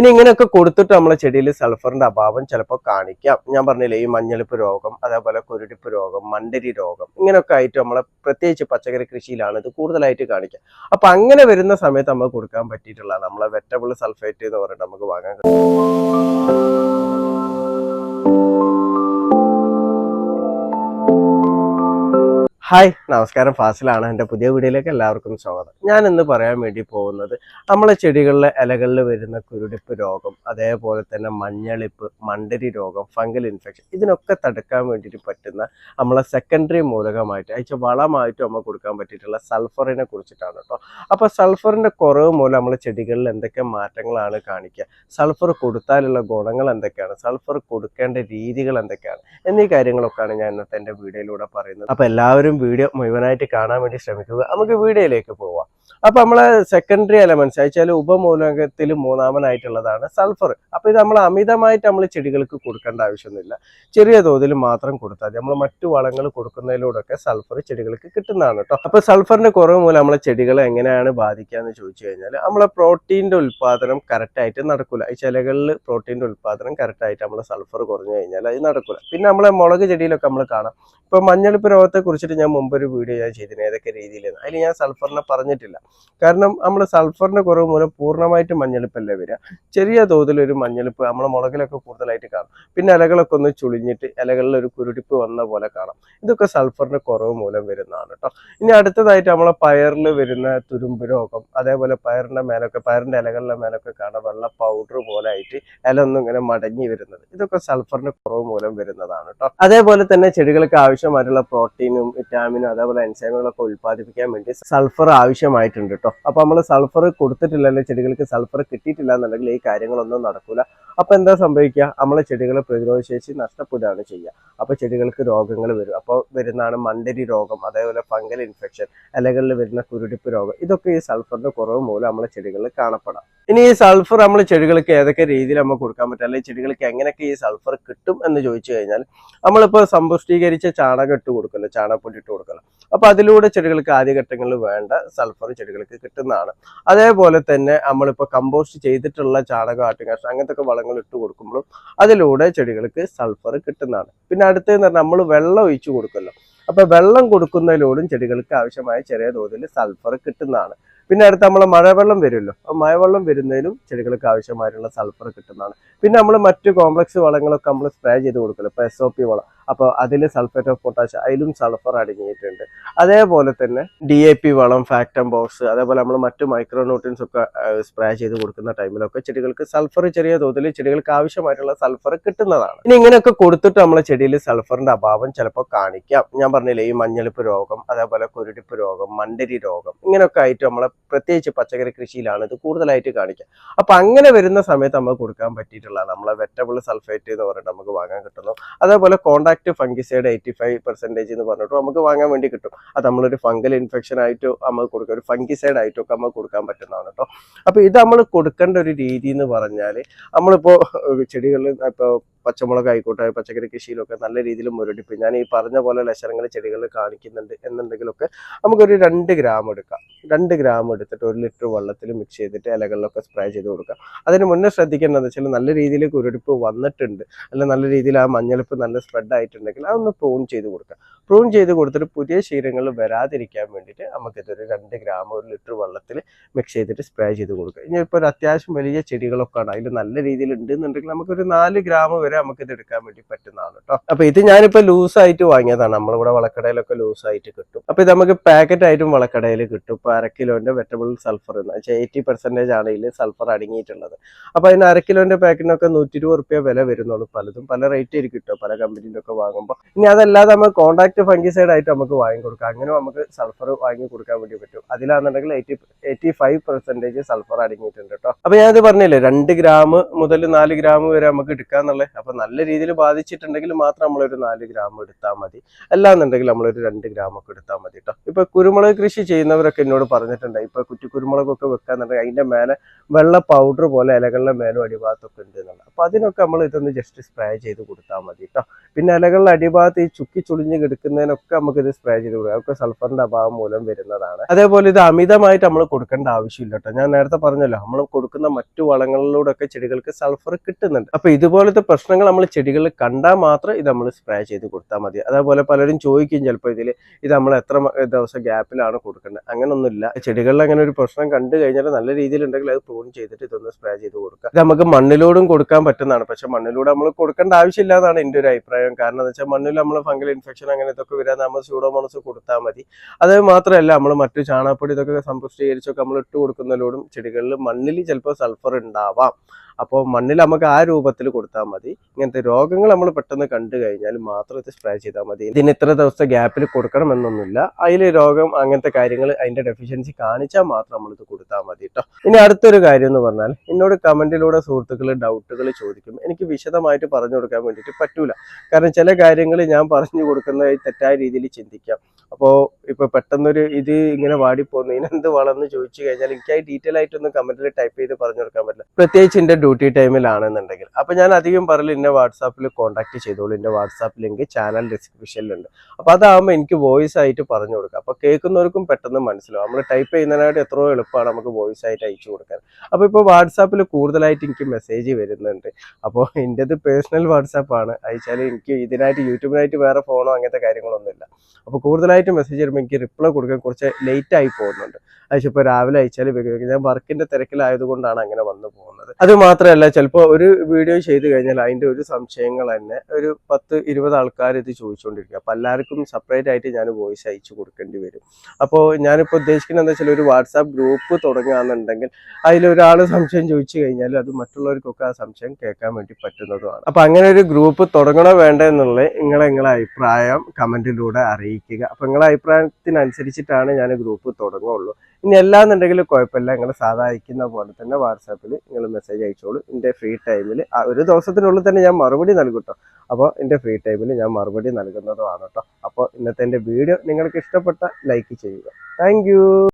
ഇനി ഇങ്ങനെയൊക്കെ കൊടുത്തിട്ട് നമ്മളെ ചെടിയിൽ സൾഫറിന്റെ അഭാവം ചിലപ്പോൾ കാണിക്കാം. ഞാൻ പറഞ്ഞില്ലേ ഈ മഞ്ഞളിപ്പ് രോഗം അതേപോലെ കുരുടിപ്പ് രോഗം മണ്ടരി രോഗം ഇങ്ങനെയൊക്കെ ആയിട്ട് നമ്മളെ പ്രത്യേകിച്ച് പച്ചക്കറി കൃഷിയിലാണ് ഇത് കൂടുതലായിട്ട് കാണിക്കുക. അപ്പൊ അങ്ങനെ വരുന്ന സമയത്ത് നമുക്ക് കൊടുക്കാൻ പറ്റിയിട്ടുള്ള നമ്മളെ വെറ്റബിൾ സൾഫേറ്റ് എന്ന് പറഞ്ഞിട്ട് നമുക്ക് വാങ്ങാൻ കിട്ടും ഹായ് നമസ്കാരം. ഫാസിലാണ്. എന്റെ പുതിയ വീഡിയോയിലേക്ക് എല്ലാവർക്കും സ്വാഗതം. ഞാൻ ഇന്ന് പറയാൻ വേണ്ടി പോകുന്നത് നമ്മളെ ചെടികളിലെ ഇലകളിൽ വരുന്ന കുരുടിപ്പ് രോഗം അതേപോലെ തന്നെ മഞ്ഞളിപ്പ് മണ്ടരി രോഗം ഫംഗൽ ഇൻഫെക്ഷൻ ഇതിനൊക്കെ തടുക്കാൻ വേണ്ടിയിട്ട് പറ്റുന്ന നമ്മളെ സെക്കൻഡറി മൂലകമായിട്ട് അയച്ച വളമായിട്ട് നമ്മൾ കൊടുക്കാൻ പറ്റിയിട്ടുള്ള സൾഫറിനെ കുറിച്ചിട്ടാണ് കേട്ടോ. അപ്പോൾ സൾഫറിന്റെ കുറവ് മൂലം നമ്മളെ ചെടികളിൽ എന്തൊക്കെ മാറ്റങ്ങളാണ് കാണിക്കുക? സൾഫർ കൊടുത്താലുള്ള ഗുണങ്ങൾ എന്തൊക്കെയാണ്? സൾഫർ കൊടുക്കേണ്ട രീതികൾ എന്തൊക്കെയാണ്? എന്നീ കാര്യങ്ങളൊക്കെയാണ് ഞാൻ ഇന്നത്തെ എന്റെ വീഡിയോയിലൂടെ പറയുന്നത്. അപ്പോൾ എല്ലാവരും വീഡിയോ മുഴുവനായിട്ട് കാണാൻ വേണ്ടി ശ്രമിക്കുക. നമുക്ക് വീഡിയോയിലേക്ക് പോവാം. അപ്പൊ നമ്മളെ സെക്കൻഡറി എലമെന്റ്സ് അയച്ചാൽ ഉപമൂലകത്തിൽ മൂന്നാമനായിട്ടുള്ളതാണ് സൾഫർ അപ്പൊ ഇത് നമ്മൾ അമിതമായിട്ട് നമ്മൾ ചെടികൾക്ക് കൊടുക്കേണ്ട ആവശ്യമൊന്നുമില്ല. ചെറിയ തോതിൽ മാത്രം കൊടുത്താൽ നമ്മൾ മറ്റു വളങ്ങൾ കൊടുക്കുന്നതിലൂടെയൊക്കെ സൾഫർ ചെടികൾക്ക് കിട്ടുന്നതാണ് കേട്ടോ അപ്പൊ സൾഫറിന്റെ കുറവ് മൂലം നമ്മളെ ചെടികളെ എങ്ങനെയാണ് ബാധിക്കുക എന്ന് ചോദിച്ചു കഴിഞ്ഞാൽ നമ്മളെ പ്രോട്ടീന്റെ ഉൽപാദനം കറക്റ്റായിട്ട് നടക്കില്ല നടക്കൂല. ഈ ചിലകളിൽ പ്രോട്ടീന്റെ ഉൽപാദനം കറക്റ്റായിട്ട് നമ്മളെ സൾഫർ കുറഞ്ഞു കഴിഞ്ഞാൽ അത് നടക്കില്ല പിന്നെ നമ്മളെ മുളക് ചെടിയിലൊക്കെ നമ്മൾ കാണാം. ഇപ്പൊ മഞ്ഞളിപ്പ് രോഗത്തെ കുറിച്ചിട്ട് ഞാൻ മുമ്പ് ഒരു വീഡിയോ ഞാൻ ചെയ്തിരുന്നു. ഏതൊക്കെ രീതിയിൽ അതിൽ ഞാൻ സൾഫറിനെ പറഞ്ഞിട്ടില്ല. കാരണം നമ്മൾ സൾഫറിന്റെ കുറവ് മൂലം പൂർണമായിട്ട് മഞ്ഞളിപ്പല്ലേ വരിക. ചെറിയ തോതിൽ ഒരു മഞ്ഞളിപ്പ് നമ്മളെ മുളകിലൊക്കെ കൂടുതലായിട്ട് കാണും. പിന്നെ ഇലകളൊക്കെ ഒന്ന് ചുളിഞ്ഞിട്ട് ഇലകളിൽ ഒരു കുരുടിപ്പ് വന്ന പോലെ കാണാം. ഇതൊക്കെ സൾഫറിന്റെ കുറവ് മൂലം വരുന്നതാണ് കേട്ടോ ഇനി അടുത്തതായിട്ട് നമ്മളെ പയറിൽ വരുന്ന തുരുമ്പ് രോഗം അതേപോലെ പയറിന്റെ മേലൊക്കെ പയറിന്റെ ഇലകളിലെ മേലൊക്കെ കാണാം വെള്ള പൗഡർ പോലെ ആയിട്ട് ഇല ഒന്നും ഇങ്ങനെ മടങ്ങി വരുന്നത്. ഇതൊക്കെ സൾഫറിന്റെ കുറവ് മൂലം വരുന്നതാണ് കേട്ടോ അതേപോലെ തന്നെ ചെടികൾക്ക് ആവശ്യമായിട്ടുള്ള പ്രോട്ടീനും വിറ്റാമിനും അതേപോലെ എൻസൈമുകളൊക്കെ ഉൽപ്പാദിപ്പിക്കാൻ വേണ്ടി സൾഫർ ആവശ്യമായിട്ടുണ്ട് കേട്ടോ അപ്പൊ നമ്മൾ സൾഫർ കൊടുത്തിട്ടില്ല അല്ലെങ്കിൽ ചെടികൾക്ക് സൾഫർ കിട്ടിയിട്ടില്ല എന്നുണ്ടെങ്കിൽ ഈ കാര്യങ്ങളൊന്നും നടക്കൂല. അപ്പൊ എന്താ സംഭവിക്കുക? നമ്മളെ ചെടികളെ പ്രതിരോധ ശേഷി നഷ്ടപ്പെടുകയാണ് ചെയ്യുക. അപ്പൊ ചെടികൾക്ക് രോഗങ്ങൾ വരും. അപ്പോൾ വരുന്നതാണ് മണ്ടരി രോഗം അതേപോലെ ഫംഗൽ ഇൻഫെക്ഷൻ ഇലകളിൽ വരുന്ന കുരുടിപ്പ് രോഗം. ഇതൊക്കെ ഈ സൾഫറിന്റെ കുറവ് മൂലം നമ്മളെ ചെടികളിൽ കാണപ്പെടാം. ഇനി ഈ സൾഫർ നമ്മൾ ചെടികൾക്ക് ഏതൊക്കെ രീതിയിൽ നമുക്ക് കൊടുക്കാൻ പറ്റും? അല്ലെങ്കിൽ ചെടികൾക്ക് എങ്ങനെയൊക്കെ ഈ സൾഫർ കിട്ടും എന്ന് ചോദിച്ചു കഴിഞ്ഞാൽ നമ്മളിപ്പോൾ സമ്പുഷ്ടീകരിച്ച ചാണകം ഇട്ട് കൊടുക്കല്ലോ ചാണകപ്പൊടി ഇട്ട് കൊടുക്കല്ലോ. അപ്പൊ അതിലൂടെ ചെടികൾക്ക് ആദ്യഘട്ടങ്ങളിൽ വേണ്ട സൾഫർ ചെടികൾക്ക് കിട്ടുന്നതാണ്. അതേപോലെ തന്നെ നമ്മളിപ്പോൾ കമ്പോസ്റ്റ് ചെയ്തിട്ടുള്ള ചാണകം ആട്ടുകാഷ്ടം അങ്ങനത്തെ ഒക്കെ വളങ്ങൾ ഇട്ട് കൊടുക്കുമ്പോഴും അതിലൂടെ ചെടികൾക്ക് സൾഫർ കിട്ടുന്നതാണ്. പിന്നെ അടുത്തതെന്ന് പറഞ്ഞാൽ നമ്മൾ വെള്ളം ഒഴിച്ചു കൊടുക്കുമല്ലോ. അപ്പൊ വെള്ളം കൊടുക്കുന്നതിലൂടെയും ചെടികൾക്ക് ആവശ്യമായ ചെറിയ തോതിൽ സൾഫർ കിട്ടുന്നതാണ്. പിന്നെ അടുത്ത് നമ്മൾ മഴവെള്ളം വരുമല്ലോ. ആ മഴവെള്ളം വരുന്നതിലും ചെടികൾക്ക് ആവശ്യമായിട്ടുള്ള സൾഫർ കിട്ടുന്നതാണ്. പിന്നെ നമ്മൾ മറ്റു കോംപ്ലക്സ് വളങ്ങളൊക്കെ നമ്മൾ സ്പ്രേ ചെയ്ത് കൊടുക്കല്ലോ ഇപ്പോൾ എസ് ഒ പി വളം. അപ്പോൾ അതിൽ സൾഫേറ്റ് ഓഫ് പൊട്ടാഷ് അതിലും സൾഫർ അടങ്ങിയിട്ടുണ്ട്. അതേപോലെ തന്നെ ഡി എ പി വളം ഫാക്ടം ബോക്സ് അതേപോലെ നമ്മൾ മറ്റു മൈക്രോ ന്യൂട്രിയൻസ് ഒക്കെ സ്പ്രേ ചെയ്ത് കൊടുക്കുന്ന ടൈമിലൊക്കെ ചെടികൾക്ക് സൾഫർ ചെറിയ തോതിൽ ചെടികൾക്ക് ആവശ്യമായിട്ടുള്ള സൾഫർ കിട്ടുന്നതാണ്. ഇനി ഇങ്ങനെയൊക്കെ കൊടുത്തിട്ട് നമ്മളെ ചെടിയിൽ സൾഫറിന്റെ അഭാവം ചിലപ്പോൾ കാണിക്കാം. ഞാൻ പറഞ്ഞില്ലേ ഈ മഞ്ഞളിപ്പ് രോഗം അതേപോലെ കുരുടിപ്പ് രോഗം മണ്ടരി രോഗം ഇങ്ങനെയൊക്കെ ആയിട്ട് നമ്മളെ പ്രത്യേകിച്ച് പച്ചക്കറി കൃഷിയിലാണ് ഇത് കൂടുതലായിട്ട് കാണിക്കുക. അപ്പൊ അങ്ങനെ വരുന്ന സമയത്ത് നമുക്ക് കൊടുക്കാൻ പറ്റിയിട്ടുള്ള നമ്മളെ വെറ്റബിൾ സൾഫേറ്റ് എന്ന് പറഞ്ഞിട്ട് നമുക്ക് വാങ്ങാൻ കിട്ടുന്നു. അതേപോലെ contact fungicide eighty five percentage എന്ന് പറഞ്ഞിട്ട് നമുക്ക് വാങ്ങാൻ വേണ്ടി കിട്ടും. അത് നമ്മളൊരു ഫംഗൽ ഇൻഫെക്ഷൻ ആയിട്ടോ നമുക്ക് കൊടുക്കുക ഒരു ഫംഗിസൈഡ് ആയിട്ടോ ഒക്കെ നമുക്ക് കൊടുക്കാൻ പറ്റുന്നതാണ് കേട്ടോ. അപ്പോൾ ഇത് നമ്മൾ കൊടുക്കേണ്ട ഒരു രീതി എന്ന് പറഞ്ഞാൽ നമ്മളിപ്പോൾ ചെടികളിൽ ഇപ്പോൾ പച്ചമുളക് ആയിക്കോട്ടെ പച്ചക്കറി കൃഷിയിലൊക്കെ നല്ല രീതിയിൽ മുരടിപ്പ് ഞാൻ ഈ പറഞ്ഞ പോലെ ലക്ഷണങ്ങൾ ചെടികളിൽ കാണിക്കുന്നുണ്ട് എന്നുണ്ടെങ്കിലൊക്കെ നമുക്കൊരു രണ്ട് ഗ്രാം എടുക്കാം. രണ്ട് ഗ്രാം എടുത്തിട്ട് ഒരു ലിറ്റർ വെള്ളത്തിൽ മിക്സ് ചെയ്തിട്ട് ഇലകളിലൊക്കെ സ്പ്രേ ചെയ്ത് കൊടുക്കാം. അതിന് മുന്നേ ശ്രദ്ധിക്കേണ്ടതെന്ന് വെച്ചാൽ നല്ല രീതിയിൽ കുരുടിപ്പ് വന്നിട്ടുണ്ട്. അല്ല നല്ല രീതിയിൽ ആ മഞ്ഞളിപ്പ് നല്ല സ്പ്രെഡ് ആയിട്ടുണ്ടെങ്കിൽ അതൊന്ന് പ്രൂൺ ചെയ്ത് കൊടുക്കുക. പ്രൂൺ ചെയ്ത് കൊടുത്തിട്ട് പുതിയ ശീലങ്ങൾ വരാതിരിക്കാൻ വേണ്ടിയിട്ട് നമുക്കിതൊരു രണ്ട് ഗ്രാം ഒരു ലിറ്റർ വെള്ളത്തിൽ മിക്സ് ചെയ്തിട്ട് സ്പ്രേ ചെയ്ത് കൊടുക്കുക. ഇനി ഇപ്പോൾ ഒരു അത്യാവശ്യം വലിയ ചെടികളൊക്കെ ആണ് അതിൽ നല്ല രീതിയിൽ ഉണ്ടെന്നുണ്ടെങ്കിൽ നമുക്കൊരു നാല് ഗ്രാം വരെ നമുക്ക് ഇത് എടുക്കാൻ വേണ്ടി പറ്റുന്നതാണ് കേട്ടോ അപ്പോൾ ഇത് ഞാനിപ്പോൾ ലൂസായിട്ട് വാങ്ങിയതാണ്. നമ്മളിവിടെ വളക്കടയിലൊക്കെ ലൂസായിട്ട് കിട്ടും. അപ്പോൾ ഇത് നമുക്ക് പാക്കറ്റ് ആയിട്ടും വളക്കടയിൽ കിട്ടും. ഇപ്പോൾ അര കിലോന്റെ വെറ്റബിൾ സൾഫർ എന്ന്. വെച്ചാൽ എയ്റ്റി പെർസെന്റേജ് ആണ് ഇതിൽ സൾഫർ അടങ്ങിയിട്ടുള്ളത്. അപ്പോൾ അതിന് അര കിലോന്റെ പാക്കറ്റിനൊക്കെ നൂറ്റി ഇരുപത് റുപ്യ വില വരുന്നുള്ളൂ. പലതും പല റേറ്റ് ആയിരിക്കും കേട്ടോ. പല കമ്പനിയിലൊക്കെ വാങ്ങുമ്പോൾ ഇനി അതല്ലാതെ നമ്മൾ കോൺടാക്ട് ഫംഗിസൈഡ് ആയിട്ട് നമുക്ക് വാങ്ങി കൊടുക്കാം അങ്ങനെ നമുക്ക് സൾഫർ വാങ്ങി കൊടുക്കാൻ വേണ്ടി പറ്റും. അതിലാണെന്നുണ്ടെങ്കിൽ eighty eighty five percentage sulphur അടങ്ങിയിട്ടുണ്ട് കേട്ടോ അപ്പൊ ഞാനത് പറഞ്ഞില്ലേ രണ്ട് ഗ്രാം മുതൽ നാല് ഗ്രാം വരെ നമുക്ക് എടുക്കാന്നുള്ളത് അപ്പൊ നല്ല രീതിയിൽ ബാധിച്ചിട്ടുണ്ടെങ്കിൽ മാത്രം നമ്മളൊരു നാല് ഗ്രാം എടുത്താൽ മതി. അല്ലാന്നുണ്ടെങ്കിൽ നമ്മളൊരു രണ്ട് ഗ്രാം ഒക്കെ എടുത്താൽ മതി കേട്ടോ ഇപ്പൊ കുരുമുളക് കൃഷി ചെയ്യുന്നവരൊക്കെ എന്നോട് പറഞ്ഞിട്ടുണ്ട് ഇപ്പൊ കുറ്റി കുരുമുളകൊക്കെ വെക്കാന്നുണ്ടെങ്കിൽ അതിന്റെ മേലെ വെള്ള പൗഡർ പോലെ ഇലകളുടെ മേലും അടിഭാഗത്തൊക്കെ ഉണ്ട് എന്നുള്ളത് അപ്പൊ അതിനൊക്കെ നമ്മൾ ഇതൊന്ന് ജസ്റ്റ് സ്പ്രേ ചെയ്ത് കൊടുത്താൽ മതി കേട്ടോ പിന്നെ ഇലകളുടെ അടിഭാഗത്ത് ഈ ചുക്കി ചുളിഞ്ഞ് കിടക്കുന്ന നിൽക്കുന്നതിനൊക്കെ നമുക്ക് ഇത് സ്പ്രേ ചെയ്ത് കൊടുക്കാം. അതൊക്കെ സൾഫറിന്റെ അഭാവം മൂലം വരുന്നതാണ്. അതേപോലെ ഇത് അമിതമായിട്ട് നമ്മൾ കൊടുക്കേണ്ട ആവശ്യമില്ല കേട്ടോ. ഞാൻ നേരത്തെ പറഞ്ഞല്ലോ നമ്മൾ കൊടുക്കുന്ന മറ്റു വളങ്ങളിലൂടെ ഒക്കെ ചെടികൾക്ക് സൾഫർ കിട്ടുന്നുണ്ട്. അപ്പൊ ഇതുപോലത്തെ പ്രശ്നങ്ങൾ നമ്മൾ ചെടികളിൽ കണ്ടാൽ മാത്രം ഇത് നമ്മൾ സ്പ്രേ ചെയ്ത് കൊടുത്താൽ മതി. അതേപോലെ പലരും ചോദിക്കും ചിലപ്പോൾ ഇതിൽ ഇത് നമ്മൾ എത്ര ദിവസം ഗ്യാപ്പിലാണ് കൊടുക്കേണ്ടത്? അങ്ങനൊന്നുമില്ല. ചെടികളിൽ അങ്ങനെ ഒരു പ്രശ്നം കണ്ടു കഴിഞ്ഞാൽ നല്ല രീതിയിൽ ഉണ്ടെങ്കിൽ അത് പ്രൂൺ ചെയ്തിട്ട് ഇതൊന്ന് സ്പ്രേ ചെയ്ത് കൊടുക്കുക. ഇത് നമുക്ക് മണ്ണിലൂടും കൊടുക്കാൻ പറ്റുന്നതാണ്. പക്ഷെ മണ്ണിലൂടെ നമ്മൾ കൊടുക്കേണ്ട ആവശ്യമില്ലാതാണ് എന്റെ ഒരു അഭിപ്രായം. കാരണം എന്താ വെച്ചാൽ മണ്ണിൽ നമ്മൾ ഫംഗൽ ഇൻഫെക്ഷൻ അങ്ങനെ ഇതൊക്കെ വരാൻ നമ്മൾ സ്യൂഡോമോണസ് കൊടുത്താൽ മതി. അത് മാത്രമല്ല നമ്മൾ മറ്റു ചാണകപ്പൊടി ഇതൊക്കെ സമ്പുഷ്ടീകരിച്ചൊക്കെ നമ്മൾ ഇട്ട് കൊടുക്കുന്നതിലൂടും ചെടികളിൽ മണ്ണിൽ ചിലപ്പോൾ സൾഫർ ഉണ്ടാവാം. അപ്പോൾ മണ്ണിൽ നമുക്ക് ആ രൂപത്തിൽ കൊടുത്താൽ മതി. ഇങ്ങനത്തെ രോഗങ്ങൾ നമ്മൾ പെട്ടെന്ന് കണ്ടു കഴിഞ്ഞാൽ മാത്രം ഇത് സ്പ്രേ ചെയ്താൽ മതി. ഇതിന് ഇത്ര ദിവസത്തെ ഗ്യാപ്പിൽ കൊടുക്കണമെന്നൊന്നുമില്ല. അതിൽ രോഗം അങ്ങനത്തെ കാര്യങ്ങൾ അതിന്റെ ഡെഫിഷ്യൻസി കാണിച്ചാൽ മാത്രം നമ്മളിത് കൊടുത്താൽ മതി കേട്ടോ ഇനി അടുത്തൊരു കാര്യം എന്ന് പറഞ്ഞാൽ എന്നോട് കമന്റിലൂടെ സുഹൃത്തുക്കൾ ഡൗട്ടുകൾ ചോദിക്കും. എനിക്ക് വിശദമായിട്ട് പറഞ്ഞു കൊടുക്കാൻ വേണ്ടിയിട്ട് പറ്റൂല. കാരണം ചില കാര്യങ്ങൾ ഞാൻ പറഞ്ഞു കൊടുക്കുന്നത് തെറ്റായ രീതിയിൽ ചിന്തിക്കാം. അപ്പോൾ ഇപ്പൊ പെട്ടെന്നൊരു ഇത് ഇങ്ങനെ വാടിപ്പോകുന്നു ഇതിനെന്ത് വളർന്ന് ചോദിച്ചു കഴിഞ്ഞാൽ എനിക്ക് ആ ഡീറ്റെയിൽ ആയിട്ടൊന്നും കമന്റിൽ ടൈപ്പ് ചെയ്ത് പറഞ്ഞു കൊടുക്കാൻ പറ്റില്ല. പ്രത്യേകിച്ച് എന്റെ ഡ്യൂട്ടി ടൈമിലാണെന്നുണ്ടെങ്കിൽ അപ്പൊ ഞാൻ അധികം പറയൽ എന്റെ വാട്സാപ്പിൽ കോൺടാക്ട് ചെയ്തോളൂ. എന്റെ വാട്സാപ്പ് ലിങ്ക് ചാനൽ ഡിസ്ക്രിപ്ഷനിലുണ്ട് അപ്പൊ അതാകുമ്പോൾ എനിക്ക് വോയിസ് ആയിട്ട് പറഞ്ഞു കൊടുക്കാം. അപ്പൊ കേൾക്കുന്നവർക്കും പെട്ടെന്ന് മനസ്സിലാവും. നമ്മൾ ടൈപ്പ് ചെയ്യുന്നതിനായിട്ട് എത്രയോ എളുപ്പമാണ് നമുക്ക് വോയിസ് ആയിട്ട് അയച്ചു കൊടുക്കാൻ. അപ്പൊ ഇപ്പോൾ വാട്സാപ്പിൽ കൂടുതലായിട്ട് എനിക്ക് മെസ്സേജ് വരുന്നുണ്ട്. അപ്പോൾ എന്റെത് പേഴ്സണൽ വാട്സാപ്പ് ആണ്. അയച്ചാൽ എനിക്ക് ഇതിനായിട്ട് യൂട്യൂബിനായിട്ട് വേറെ ഫോണോ അങ്ങനത്തെ കാര്യങ്ങളൊന്നുമില്ല. അപ്പോൾ കൂടുതലായിട്ട് മെസ്സേജ് വരുമ്പോൾ എനിക്ക് റിപ്ലൈ കൊടുക്കാൻ കുറച്ച് ലേറ്റ് ആയി പോകുന്നുണ്ട്. അതിപ്പോ രാവിലെ അയച്ചാൽ ഞാൻ വർക്കിന്റെ തിരക്കിലായതുകൊണ്ടാണ് അങ്ങനെ വന്നു പോകുന്നത്. അത് മാത്രമല്ല ചിലപ്പോൾ ഒരു വീഡിയോ ചെയ്ത് കഴിഞ്ഞാൽ അതിന്റെ ഒരു സംശയങ്ങൾ തന്നെ ഒരു പത്ത് ഇരുപത് ആൾക്കാർ ഇത് ചോദിച്ചുകൊണ്ടിരിക്കുക അപ്പോൾ എല്ലാവർക്കും സെപ്പറേറ്റ് ആയിട്ട് ഞാൻ വോയിസ് അയച്ചു കൊടുക്കേണ്ടി വരും. അപ്പോൾ ഞാനിപ്പോൾ ഉദ്ദേശിക്കുന്നത് എന്താ വെച്ചാൽ ഒരു വാട്സാപ്പ് ഗ്രൂപ്പ് തുടങ്ങുകയാണെന്നുണ്ടെങ്കിൽ അതിലൊരാൾ സംശയം ചോദിച്ചു കഴിഞ്ഞാൽ അത് മറ്റുള്ളവർക്കൊക്കെ ആ സംശയം കേൾക്കാൻ വേണ്ടി പറ്റുന്നതുമാണ്. അപ്പോൾ അങ്ങനെ ഒരു ഗ്രൂപ്പ് തുടങ്ങണോ വേണ്ട എന്നുള്ളത് നിങ്ങളെ നിങ്ങളെ അഭിപ്രായം കമന്റിലൂടെ അറിയിക്കുക. അപ്പൊ നിങ്ങളെ അഭിപ്രായത്തിനനുസരിച്ചിട്ടാണ് ഞാൻ ഗ്രൂപ്പ് തുടങ്ങുള്ളൂ ഇനി എല്ലാന്നുണ്ടെങ്കിലും കുഴപ്പമില്ല. നിങ്ങൾ സാധാരിക്കുന്ന പോലെ തന്നെ വാട്സാപ്പിൽ നിങ്ങൾ മെസ്സേജ് അയച്ചോളൂ. എന്റെ ഫ്രീ ടൈമിൽ ഒരു ദിവസത്തിനുള്ളിൽ തന്നെ ഞാൻ മറുപടി നൽകും കേട്ടോ. അപ്പോൾ എന്റെ ഫ്രീ ടൈമിൽ ഞാൻ മറുപടി നൽകുന്നതുമാണ് കേട്ടോ. അപ്പോൾ ഇന്നത്തെ എന്റെ വീഡിയോ നിങ്ങൾക്ക് ഇഷ്ടപ്പെട്ട ലൈക്ക് ചെയ്യുക. താങ്ക്